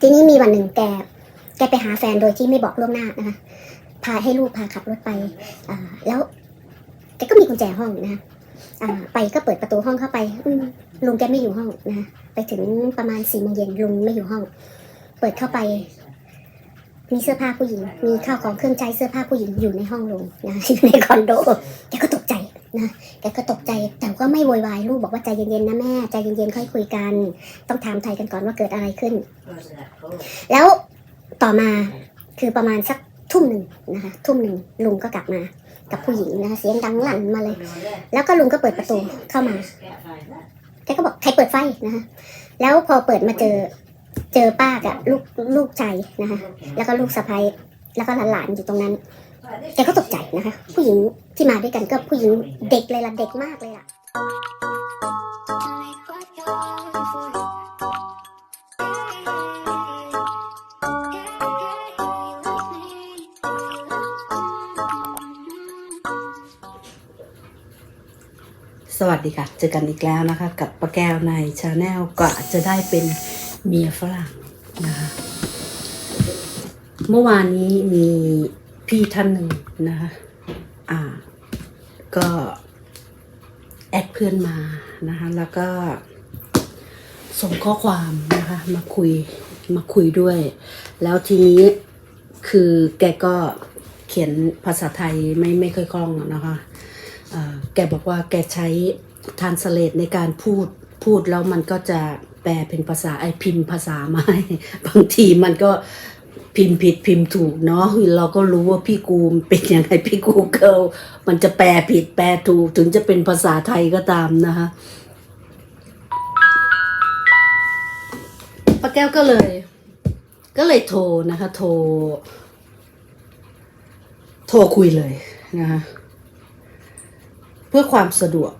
ทีนี้มีวันหนึ่งแก แกไปหาแฟนโดยที่ไม่บอกล่วงหน้านะคะ พาให้ลูกพาขับรถไป แล้วแกก็มีกุญแจห้องนะคะไปก็เปิดประตูห้องเข้าไปลุงแกไม่อยู่ห้องนะไปถึงประมาณสี่โมงเย็นลุงไม่อยู่ห้อง เปิดเข้าไป มีเสื้อผ้าผู้หญิง มีข้าวของเครื่องใช้เสื้อผ้าผู้หญิงอยู่ในห้องลุงนะคะอยู่ในคอนโดแกก็ตกใจ นะแกก็ตกใจแต่ก็ไม่โวยวายลูกบอกว่าใจเย็นๆนะแม่ใจเย็นๆค่อยคุยกัน ต้องถามไทยกันก่อนว่าเกิดอะไรขึ้น แล้วต่อมาคือประมาณสักทุ่มหนึ่งนะคะทุ่มหนึ่งลุงก็กลับมากับผู้หญิงนะคะเสียงดังลั่นมาเลย แล้วก็ลุงก็เปิดประตูเข้ามาแกก็บอกใครเปิดไฟนะคะแล้วพอเปิดมาเจอเจอป้ากับลูกลูกชายนะคะแล้วก็ลูกสะใภ้แล้วก็หลานๆอยู่ตรงนั้น แกก็ตกใจนะคะ ผู้หญิงที่มาด้วยกันก็ผู้หญิงเด็กเลยล่ะเด็กมากเลยล่ะสวัสดีค่ะ เจอกันอีกแล้วนะคะ กับป้าแก้วในชาแนลก็จะได้เป็นเมียฝรั่งนะคะ เมื่อวานนี้มี พี่ท่านหนึ่งนะคะอ่า ก็แอดเพื่อนมานะคะ แล้วก็ส่งข้อความนะคะ มาคุยมาคุยด้วย แล้วทีนี้คือแกก็เขียนภาษาไทยไม่ไม่ค่อยคล่องอะนะคะแกบอกว่าแกใช้ทานสเลตในการพูดพูดแล้วมันก็จะแปลเป็นภาษาไอพิมพ์ภาษามาให้บางทีมันก็ พิมพ์ผิดพิมพ์ถูกเนาะเราก็รู้ว่าพี่กูมเป็นยังไงพี่กูเกิลมันจะแปลผิดแปลถูก ถึงจะเป็นภาษาไทยก็ตามนะคะป้าแก้วก็เลย ก็เลยโทรนะคะ โทร โทรคุยเลยนะคะเพื่อความสะดวก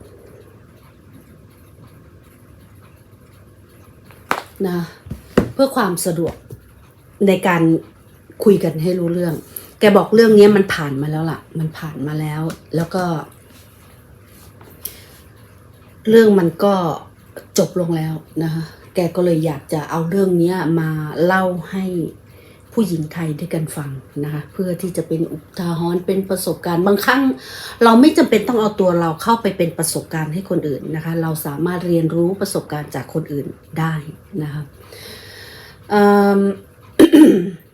นะเพื่อความสะดวก ในการคุยกันให้รู้เรื่อง แกบอกเรื่องนี้มันผ่านมาแล้วล่ะ มันผ่านมาแล้ว แล้วก็ เรื่องมันก็จบลงแล้วนะคะ แกก็เลยอยากจะเอาเรื่องนี้มาเล่าให้ผู้หญิงไทยด้วยกันฟังนะคะ เพื่อที่จะเป็นอุทาหรณ์เป็นประสบการณ์บางครั้ง เราไม่จำเป็นต้องเอาตัวเราเข้าไปเป็นประสบการณ์ให้คนอื่นนะคะ เราสามารถเรียนรู้ประสบการณ์จากคนอื่นได้นะคะอืม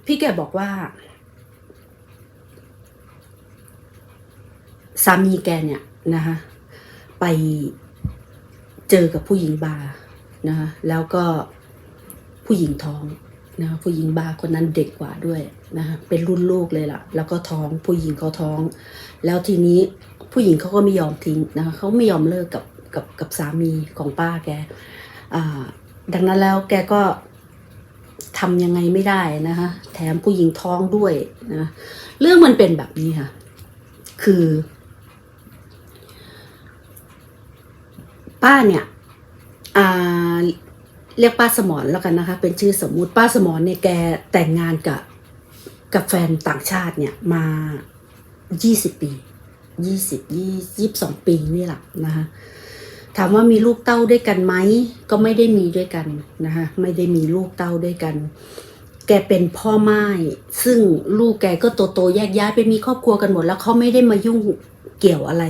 พี่แกบอกว่า สามีแกเนี่ยนะคะไปเจอกับผู้หญิงบาร์นะคะแล้วก็ผู้หญิงท้องนะคะผู้หญิงบาร์คนนั้นเด็กกว่าด้วยนะคะเป็นรุ่นลูกเลยล่ะ แล้วก็ท้องผู้หญิงเขาท้อง แล้วทีนี้ผู้หญิงเขาก็ไม่ยอมทิ้งนะคะเขาไม่ยอมเลิกกับกับกับสามีของป้าแกอ่าดังนั้นแล้วแกก็ ทำยังไงไม่ได้นะคะแถมผู้หญิงท้องด้วยนะเรื่องมันเป็นแบบนี้ค่ะ คือ ป้าเนี่ยเรียกป้าสมอนแล้วกันนะคะ เป็นชื่อสมมุติป้าสมอนเนี่ยแกแต่งงานกับกับแฟนต่างชาติเนี่ยมา20ปี20 22ปีนี่แหละนะคะ ถามว่ามีลูกเต้าด้วยกันไหมก็ไม่ได้มีด้วยกันนะคะไม่ได้มีลูกเต้าด้วยกัน แกเป็นพ่อไม้ซึ่งลูกแกก็โตโตๆแยกย้ายไปมีครอบครัวกันหมด แล้วเขาไม่ได้มายุ่งเกี่ยวอะไร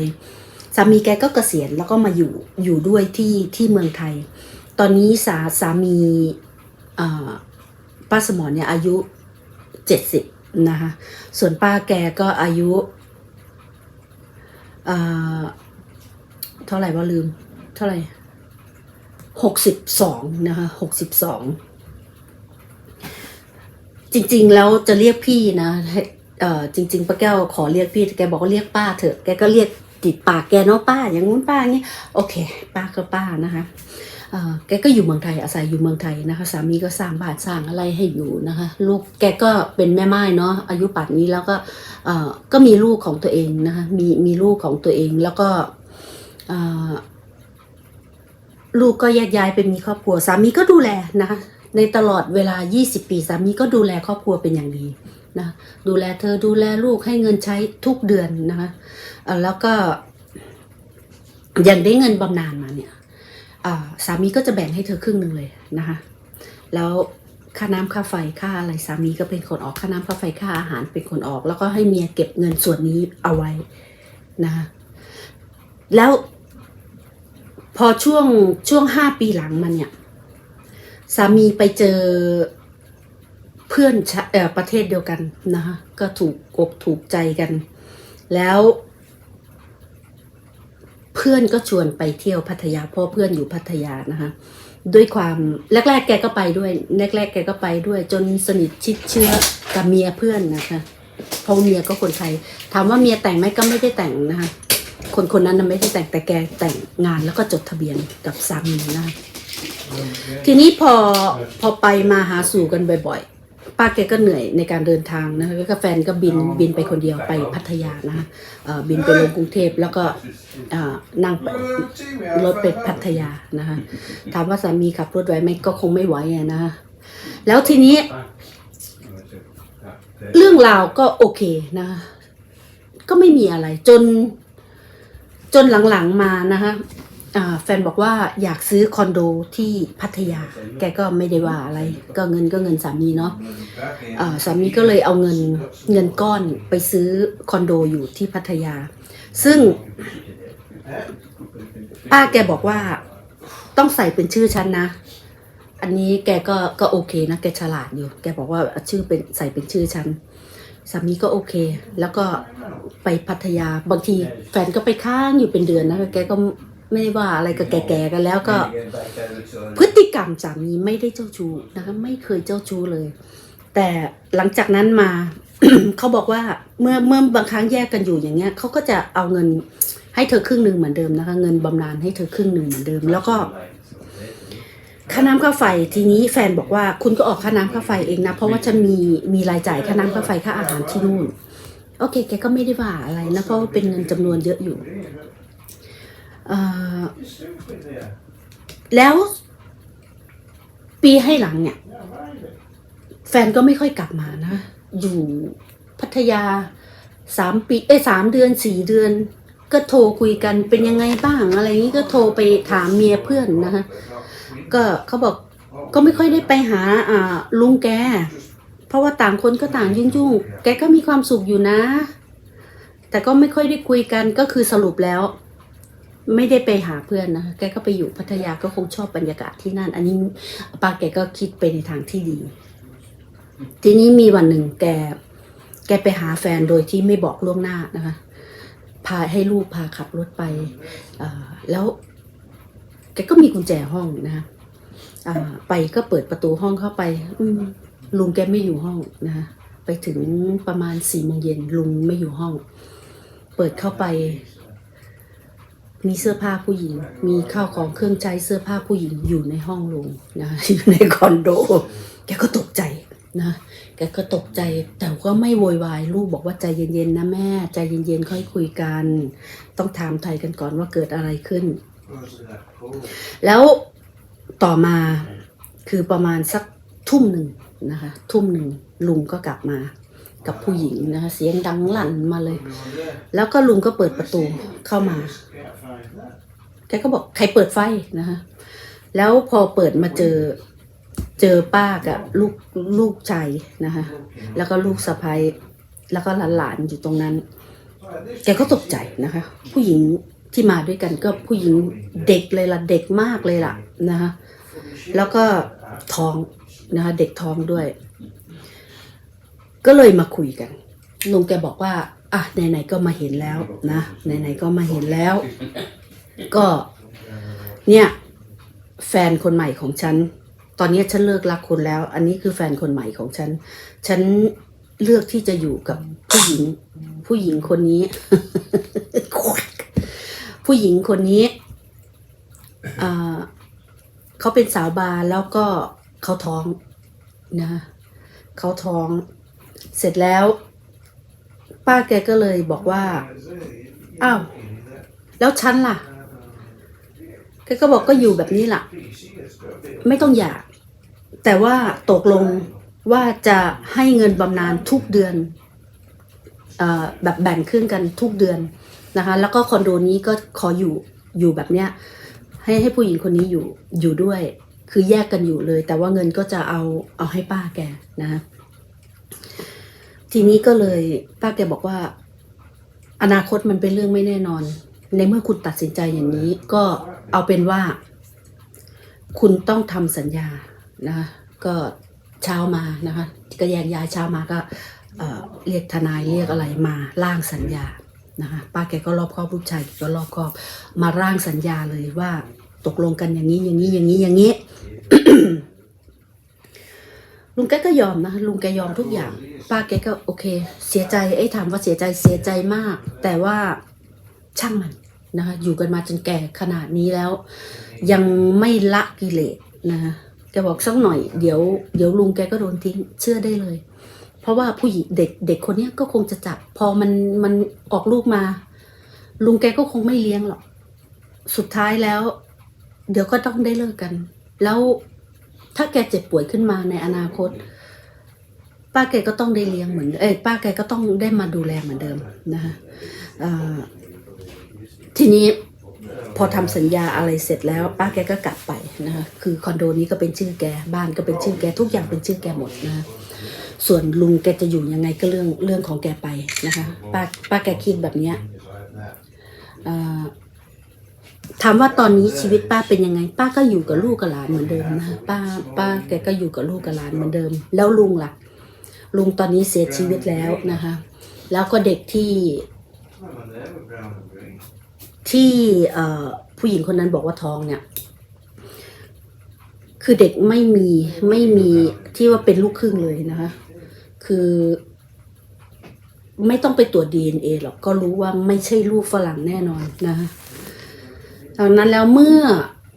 สามีแกก็เกษียณแล้วก็มาอยู่อยู่ด้วยที่ที่เมืองไทย ตอนนี้สาสามีป้าสมรเนี่ยอายุเจ็ดสิบนะคะส่วนป้าแกก็อายุเท่าไหร่ว่าลืม เท่าไหร่หกสิบสองนะคะหกสิบสองจริง ๆ แล้วจะเรียกพี่นะเอ่อจริง ๆป้าแก้วขอเรียกพี่แต่แกบอกว่าเรียกป้าเถอะแกก็เรียกติดปากแกเนาะป้า อย่างงู้นป้าอย่างนี้โอเค ป้าก็ป้านะคะแกก็อยู่เมืองไทยอาศัยอยู่เมืองไทยนะคะ สามีก็สร้างบ้านสร้างอะไรให้อยู่นะคะ ลูกแกก็เป็นแม่ไม้เนาะอายุป่านนี้แล้วก็ก็มีลูกของตัวเองนะคะมีมีลูกของตัวเองแล้วก็ ลูกก็แยกย้ายไปมีครอบครัวสามีก็ดูแลนะคะในตลอดเวลา 20 ปีสามีก็ดูแลครอบครัวเป็นอย่างดีนะดูแลเธอดูแลลูกให้เงินใช้ทุกเดือนนะคะแล้วก็ยังได้เงินบำนาญมาเนี่ยสามีก็จะแบ่งให้เธอครึ่งหนึ่งเลยนะคะแล้วค่าน้ำค่าไฟค่าอะไรสามีก็เป็นคนออกค่าน้ำค่าไฟค่าอาหารเป็นคนออก แล้วก็ให้เมียเก็บเงินส่วนนี้เอาไว้นะคะแล้ว พอช่วงช่วงห้าปีหลังมาเนี่ย สามีไปเจอเพื่อนเออประเทศเดียวกันนะคะก็ถูกอกถูกใจกัน แล้ว เพื่อนก็ชวนไปเที่ยวพัทยาเพราะเพื่อนอยู่พัทยานะคะด้วยความแรก ๆ แกก็ไปด้วยแรกๆแกก็ไปด้วย จนสนิทชิดเชื้อกับเมียเพื่อนนะคะเพราะเมียก็คนไทยถามว่าเมียแต่งไหมก็ไม่ได้แต่งนะคะ คนคนนั้นน่ะไม่ได้แต่งแต่แกแต่งงานแล้วก็จดทะเบียนกับสามีนะคะทีนี้พอพอไปมาหาสู่กันบ่อยๆ ป้าแกก็เหนื่อยในการเดินทางนะคะแล้วก็แฟนก็บินบินไปคนเดียวไปพัทยานะคะเอ่อบินไปลงกรุงเทพแล้วก็เอ่อนั่งไปรถไปพัทยานะคะถามว่าสามีขับรถไหวไหมก็คงไม่ไหวอะนะคะแล้วทีนี้ เรื่องราวก็โอเคนะคะก็ไม่มีอะไรจน จนหลังๆมานะคะแฟนบอกว่าอยากซื้อคอนโดที่พัทยา แกก็ไม่ได้ว่าอะไร ก็เงินก็เงินสามีเนาะอ่าสามีก็เลยเอาเงินเงินก้อนไปซื้อคอนโดอยู่ที่พัทยา ซึ่ง ป้าแกบอกว่าต้องใส่เป็นชื่อฉันนะ อันนี้แกก็ก็โอเคนะ แกฉลาดอยู่ แกบอกว่าชื่อเป็นใส่เป็นชื่อฉัน สามีก็โอเค แล้วก็ไปพัทยาบางทีแฟนก็ไปค้างอยู่เป็นเดือนนะแกก็ไม่ได้ว่าอะไรกับแก่ๆกันแล้วก็ พฤติกรรมสามีไม่ได้เจ้าชู้นะคะไม่เคยเจ้าชู้เลย แต่หลังจากนั้นมาเขาบอกว่าเมื่อเมื่อบางครั้งแยกกันอยู่อย่างเงี้ยเขาก็จะเอาเงินให้เธอครึ่งหนึ่งเหมือนเดิมนะคะ เงินบำนาญให้เธอครึ่งหนึ่งเหมือนเดิม แล้วก็ ค่าน้ำค่าไฟทีนี้แฟนบอกว่าคุณก็ออกค่าน้ำค่าไฟเองนะ เพราะว่าฉันมีมีรายจ่ายค่าน้ำค่าไฟค่าอาหารที่นู่น โอเค แกก็ไม่ได้ว่าอะไรนะ เพราะว่าเป็นเงินจำนวนเยอะอยู่เอ่อแล้วปีให้หลังเนี่ย แฟนก็ไม่ค่อยกลับมานะ อยู่พัทยาสามปีเอ้สามเดือนสี่เดือน ก็โทรคุยกันเป็นยังไงบ้างอะไรนี้ก็โทรไปถามเมียเพื่อนนะคะ ก็เขาบอกก็ไม่ค่อยได้ไปหาอ่าลุงแก เพราะว่าต่างคนก็ต่างยุ่งยุ่งๆแกก็มีความสุขอยู่นะ แต่ก็ไม่ค่อยได้คุยกันก็คือสรุปแล้ว ไม่ได้ไปหาเพื่อนนะคะแกก็ไปอยู่พัทยาก็คงชอบบรรยากาศที่นั่น อันนี้ป้าแกก็คิดไปในทางที่ดี ทีนี้มีวันหนึ่งแก แกไปหาแฟนโดยที่ไม่บอกล่วงหน้านะคะพาให้ลูกพาขับรถไปแล้วแกก็มีกุญแจห้องนะคะ อ่า ไปก็เปิดประตูห้องเข้าไปลุงแกไม่อยู่ห้องนะคะไปถึงประมาณสี่โมงเย็นลุงไม่อยู่ห้อง เปิดเข้าไป มีเสื้อผ้าผู้หญิง มีข้าวของเครื่องใช้เสื้อผ้าผู้หญิงอยู่ในห้องลุงนะอยู่ในคอนโด แกก็ตกใจนะ แกก็ตกใจ แต่ก็ไม่โวยวายลูกบอกว่าใจเย็นๆนะแม่ ใจเย็นๆค่อยคุยกัน ต้องถามไทยกันก่อนว่าเกิดอะไรขึ้น แล้ว ต่อมาคือประมาณสักทุ่มหนึ่งนะคะ ทุ่มหนึ่งลุงก็กลับมากับผู้หญิงนะคะ เสียงดังลั่นมาเลย แล้วก็ลุงก็เปิดประตูเข้ามาแกก็บอกใครเปิดไฟนะคะแล้วพอเปิดมาเจอเจอป้ากับลูกลูกชายนะคะ แล้วก็ลูกสะพ้ยแล้วก็หลานๆอยู่ตรงนั้น แกก็ตกใจนะคะ ผู้หญิง ที่มาด้วยกันก็ผู้หญิงเด็กเลยล่ะเด็กมากเลยล่ะนะคะแล้วก็ท้องนะคะเด็กท้องด้วย ก็เลยมาคุยกันลุงแกบอกว่าอะไหนๆก็มาเห็นแล้วนะไหนๆก็มาเห็นแล้ว ก็เนี่ยแฟนคนใหม่ของฉัน ตอนนี้ฉันเลิกรักคุณแล้ว อันนี้คือแฟนคนใหม่ของฉัน ฉันเลือกที่จะอยู่กับผู้หญิง ผู้หญิงคนนี้ ผู้หญิงคนนี้เขาเป็นสาวบาร์แล้วก็เขาท้องนะเขาท้องเสร็จแล้ว ป้าแกก็เลยบอกว่าอ้าวแล้วฉันล่ะแกก็บอกก็อยู่แบบนี้ล่ะ ไม่ต้องหย่าแต่ว่าตกลงว่าจะให้เงินบำนาญทุกเดือนเออแบบแบ่งครึ่งกันทุกเดือน นะคะ แล้วก็คอนโดนี้ก็ขออยู่อยู่แบบเนี้ยให้ให้ผู้หญิงคนนี้อยู่อยู่ด้วย คือแยกกันอยู่เลย แต่ว่าเงินก็จะเอาเอาให้ป้าแกนะ ทีนี้ก็เลยป้าแกบอกว่า อนาคตมันเป็นเรื่องไม่แน่นอน ในเมื่อคุณตัดสินใจอย่างนี้ ก็เอาเป็นว่า คุณต้องทำสัญญานะก็เช้ามานะคะก็แยกย้ายเช้ามาก็เรียกทนายเรียกอะไรมาร่างสัญญา นะคะป้าแกก็รอบครอบลูกชายแกก็รอบครอบ มาร่างสัญญาเลยว่าตกลงกันอย่างนี้อย่างนี้อย่างนี้อย่างนี้ลุงแกก็ยอมนะลุงแกยอมทุกอย่าง ป้าแกก็โอเค เสียใจไอ้ถามว่าเสียใจเสียใจมาก แต่ว่าช่างมันนะคะอยู่กันมาจนแก่ขนาดนี้แล้ว ยังไม่ละกิเลสนะคะแกบอกสักหน่อยเดี๋ยวเดี๋ยวลุงแกก็โดนทิ้งเชื่อได้เลย เพราะว่าผู้หญิงเด็กเด็กคนเนี้ยก็คงจะจับ พอมันมันออกลูกมา ลุงแกก็คงไม่เลี้ยงหรอก สุดท้ายแล้ว เดี๋ยวก็ต้องได้เลิกกัน แล้วถ้าแกเจ็บป่วยขึ้นมาในอนาคต ป้าแกก็ต้องได้เลี้ยงเหมือนเอ้ยป้าแกก็ต้องได้มาดูแลเหมือนเดิมนะคะทีนี้พอทำสัญญาอะไรเสร็จแล้ว ป้าแกก็กลับไปนะคะคือคอนโดนี้ก็เป็นชื่อแกบ้านก็เป็นชื่อแกทุกอย่างเป็นชื่อแกหมดนะะ ส่วนลุงแกจะอยู่ยังไงก็เรื่องเรื่องของแกไปนะคะป้าป้าแกคิดแบบเนี้ยเอ่อถามว่าตอนนี้ชีวิตป้าเป็นยังไง ป้าก็อยู่กับลูกกับหลานเหมือนเดิมนะคะป้า ป้าแกก็อยู่กับลูกกับหลานเหมือนเดิม แล้วลุงล่ะ ลุงตอนนี้เสียชีวิตแล้วนะคะ แล้วก็เด็กที่ที่เอ่อผู้หญิงคนนั้นบอกว่าท้องเนี่ย คือเด็กไม่มีไม่มีที่ว่าเป็นลูกครึ่งเลยนะคะ คือไม่ต้องไปตรวจ DNA หรอกก็รู้ว่าไม่ใช่ลูกฝรั่งแน่นอนนะคะดังนั้นแล้วเมื่อ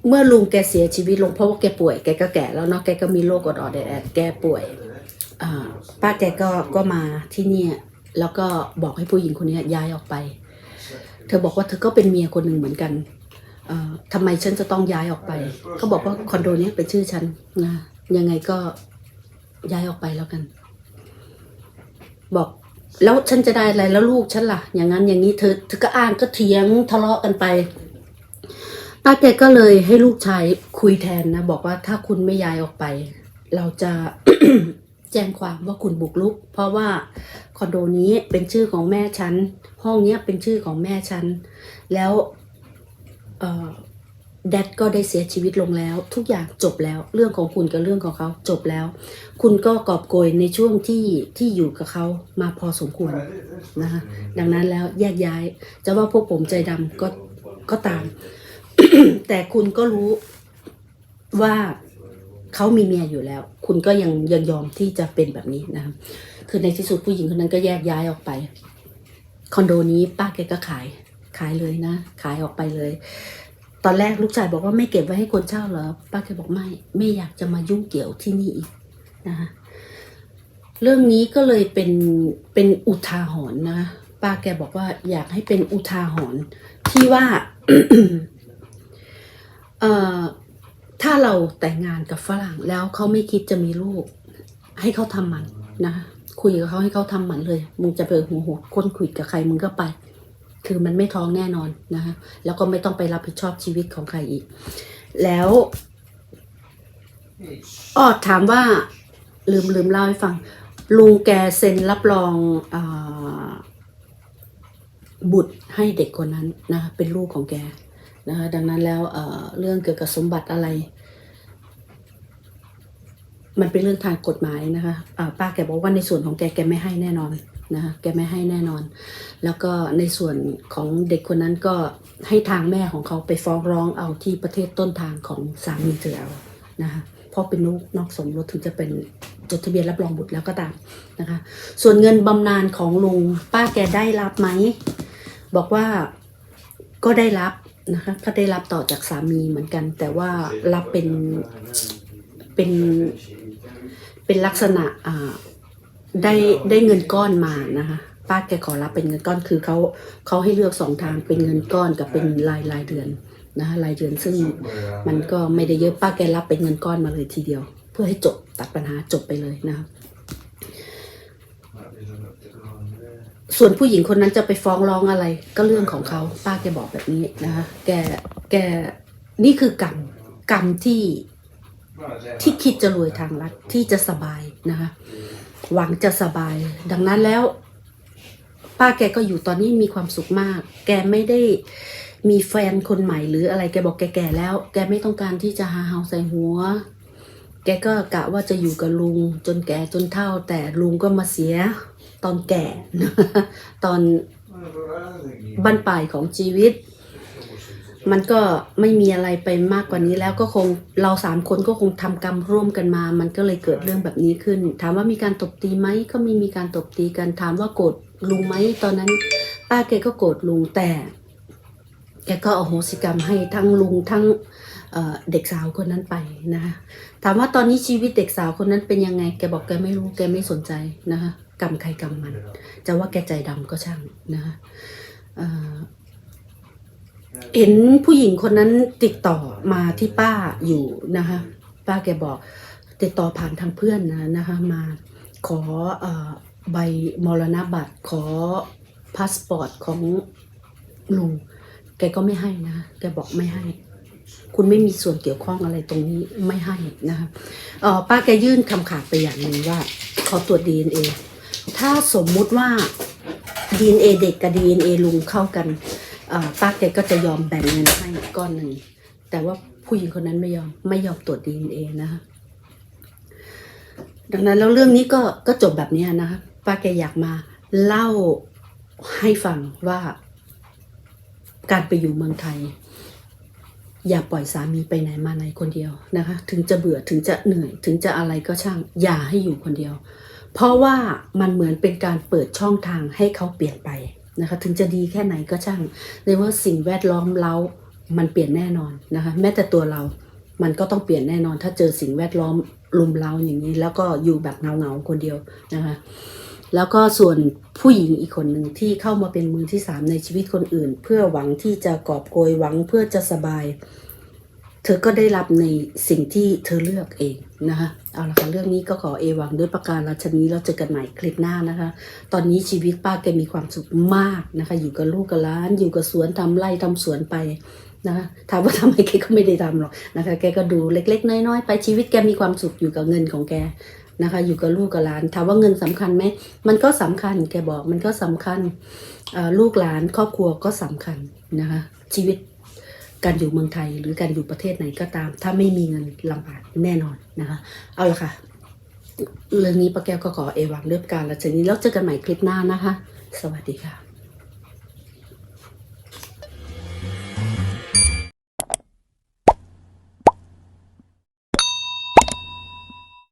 เมื่อลุงแกเสียชีวิตลงเพราะว่าแกป่วยแกก็แก่แล้วเนาะแกก็มีโรคอดอดแอดแกป่วยป้าแกก็ก็มาที่เนี่ยแล้วก็บอกให้ผู้หญิงคนนี้ย้ายออกไป เธอบอกว่าเธอก็เป็นเมียคนหนึ่งเหมือนกันทำไมฉันจะต้องย้ายออกไปเขาบอกว่าคอนโดเนี้ยเป็นชื่อฉันนะยังไงก็ย้ายออกไปแล้วกัน บอกแล้วฉันจะได้อะไรแล้วลูกฉันล่ะ อย่างนั้นอย่างนี้เธอเธอก็อ้างก็เถียงทะเลาะกันไปป้าแกก็เลยให้ลูกชายคุยแทนนะ บอกว่าถ้าคุณไม่ย้ายออกไป เราจะแจ้งความว่าคุณบุกรุก เพราะว่าคอนโดนี้เป็นชื่อของแม่ฉันห้องเนี้ยเป็นชื่อของแม่ฉันแล้ว เออ แดดก็ได้เสียชีวิตลงแล้ว ทุกอย่างจบแล้ว เรื่องของคุณกับเรื่องของเขาจบแล้ว คุณก็กอบโกยในช่วงที่ที่อยู่กับเขามาพอสมควรนะคะดังนั้นแล้วแยกย้าย จะว่าพวกผมใจดำก็ก็ตาม แต่คุณก็รู้ว่าเขามีเมียอยู่แล้ว คุณก็ยังยังยอมที่จะเป็นแบบนี้นะครับคือในที่สุดผู้หญิงคนนั้นก็แยกย้ายออกไป คอนโดนี้ป้าแกก็ขายขายเลยนะ ขายออกไปเลย ตอนแรกลูกชายบอกว่าไม่เก็บไว้ให้คนเช่าเหรอป้าแกบอกไม่ไม่อยากจะมายุ่งเกี่ยวที่นี่อีกนะคะเรื่องนี้ก็เลยเป็นเป็นอุทาหรณ์นะป้าแกบอกว่าอยากให้เป็นอุทาหรณ์ที่ว่าเอ่อถ้าเราแต่งงานกับฝรั่งแล้วเขาไม่คิดจะมีลูก ให้เขาทำมันนะคุยกับเขาให้เขาทำมันเลย มึงจะไปหัวหัวคนคุยกับใครมึงก็ไป คือมันไม่ท้องแน่นอนนะคะแล้วก็ไม่ต้องไปรับผิดชอบชีวิตของใครอีก แล้วอ้อถามว่าลืมลืมเล่าให้ฟัง ลุงแกเซ็นรับรองอบุตรให้เด็กคนนั้นนะคะเป็นลูกของแกนะคะดังนั้นแล้วเเรื่องเกี่ยวกับสมบัติอะไร มันเป็นเรื่องทางกฎหมายนะคะอ่าป้าแกบอกว่าในส่วนของแกแกไม่ให้แน่นอน นะคะแกไม่ให้แน่นอน แล้วก็ในส่วนของเด็กคนนั้นก็ให้ทางแม่ของเขาไปฟ้องร้องเอาที่ประเทศต้นทางของสามีเธอเอานะคะเพราะเป็นลูกนอกสมรสถึงจะเป็นจดทะเบียนรับรองบุตรแล้วก็ตามนะคะ ส่วนเงินบำนาญของลุงป้าแกได้รับไหม บอกว่าก็ได้รับนะคะก็ได้รับต่อจากสามีเหมือนกัน แต่ว่ารับเป็นเป็นเป็นลักษณะอ่า ได้ได้เงินก้อนมานะคะป้าแกขอรับเป็นเงินก้อนคือเขาเขาให้เลือกสองทางเป็นเงินก้อนกับเป็นรายรายเดือนนะคะรายเดือนซึ่งมันก็ไม่ได้เยอะป้าแกรับเป็นเงินก้อนมาเลยทีเดียว เพื่อให้จบตัดปัญหาจบไปเลยนะคะส่วนผู้หญิงคนนั้นจะไปฟ้องร้องอะไร ก็เรื่องของเขาป้าแกบอกแบบนี้นะคะแกแกนี่คือกรรมกรรมที่ที่คิดจะรวยทางลัดที่จะสบายนะคะ หวังจะสบาย ดังนั้นแล้ว ป้าแกก็อยู่ตอนนี้มีความสุขมาก แกไม่ได้มีแฟนคนใหม่หรืออะไรแกบอกแกแก่แล้ว แกไม่ต้องการที่จะหาเฮาใส่หัว แกก็กะว่าจะอยู่กับลุงจนแก่จนเฒ่า แต่ลุงก็มาเสียตอนแก่ ตอนบั้นปลายของชีวิต มันก็ไม่มีอะไรไปมากกว่านี้แล้วก็คงเราสามคนก็คงทำกรรมร่วมกันมา มันก็เลยเกิดเรื่องแบบนี้ขึ้น ถามว่ามีการตบตีไหมก็ไม่มีการตบตีกันถามว่าโกรธลุงไหมตอนนั้น ป้าแกก็โกรธลุงแต่แกก็อโหสิกรรมให้ทั้งลุงทั้งเเด็กสาวคนนั้นไปนะคะถามว่าตอนนี้ชีวิตเด็กสาวคนนั้นเป็นยังไง แกบอกแกไม่รู้แกไม่สนใจนะคะกรรมใครกรรมมัน จะว่าแกใจดำก็ช่างนะคะ เห็นผู้หญิงคนนั้นติดต่อมาที่ป้าอยู่นะคะป้าแกบอกติดต่อผ่านทางเพื่อนนะนะคะมาขอออใบมรณบัตรขอพาสปอร์ตของลุงแกก็ไม่ให้นะแกบอกไม่ให้ คุณไม่มีส่วนเกี่ยวข้องอะไรตรงนี้ไม่ให้นะคะป้าแกยื่นคำขาดไปอย่างหนึ่งว่า ขอตรวจ DNA ถ้าสมมุติว่า DNA เด็กกับ DNA ลุงเข้ากัน ป้าแกก็จะยอมแบ่งเงินให้ก้อนหนึ่ง แต่ว่าผู้หญิงคนนั้นไม่ยอมไม่ยอมตรวจ DNA นเอนะคะดังนั้นแล้วเรื่องนี้ก็ก็จบแบบนี้นะคะป้าแกอยากมาเล่าให้ฟังว่า การไปอยู่เมืองไทย อย่าปล่อยสามีไปไหนมาไหนคนเดียวนะคะ ถึงจะเบื่อถึงจะเหนื่อย ถึงจะอะไรก็ช่าง อย่าให้อยู่คนเดียว เพราะว่ามันเหมือนเป็นการเปิดช่องทางให้เขาเปลี่ยนไป นะคะถึงจะดีแค่ไหนก็ช่างในว่าสิ่งแวดล้อมเรา มันเปลี่ยนแน่นอนนะคะแม้แต่ตัวเรา มันก็ต้องเปลี่ยนแน่นอน ถ้าเจอสิ่งแวดล้อมลุมเราอย่างนี้ แล้วก็อยู่แบบเงาเงาคนเดียวนะคะแล้วก็ส่วนผู้หญิงอีกคนหนึ่งที่เข้ามาเป็นมือที่สามในชีวิตคนอื่น เพื่อหวังที่จะกอบโกยหวังเพื่อจะสบาย เธอก็ได้รับในสิ่งที่เธอเลือกเองนะคะเอาละค่ะเรื่องนี้ก็ขอเอวังด้วยประการราชนี้แล้วเจอกันใหม่คลิปหน้านะคะ ตอนนี้ชีวิตป้าแกมีความสุขมากนะคะ อยู่กับลูกกับหล้าน อยู่กับสวนทำไร่ทำสวนไปนะคะถามว่าทำไมแกก็ไม่ได้ทำหรอกนะคะ แกก็ดูเล็ก ๆ น้อยๆไปชีวิตแกมีความสุขอยู่กับเงินของแกนะคะ อยู่กับลูกกับหลานถามว่าเงินสำคัญไหมมันก็สำคัญแกบอกมันก็สำคัญลูกหลานครอบครัวก็สำคัญนะคะ ชีวิต การอยู่เมืองไทยหรือการอยู่ประเทศไหนก็ตาม ถ้าไม่มีเงินลำบากแน่นอนนะคะเอาละค่ะ เรื่องนี้ป้าแก้วก็ขอเอวังเรื่องการละชนี้แล้วเจอกันใหม่คลิปหน้านะคะ สวัสดีค่ะ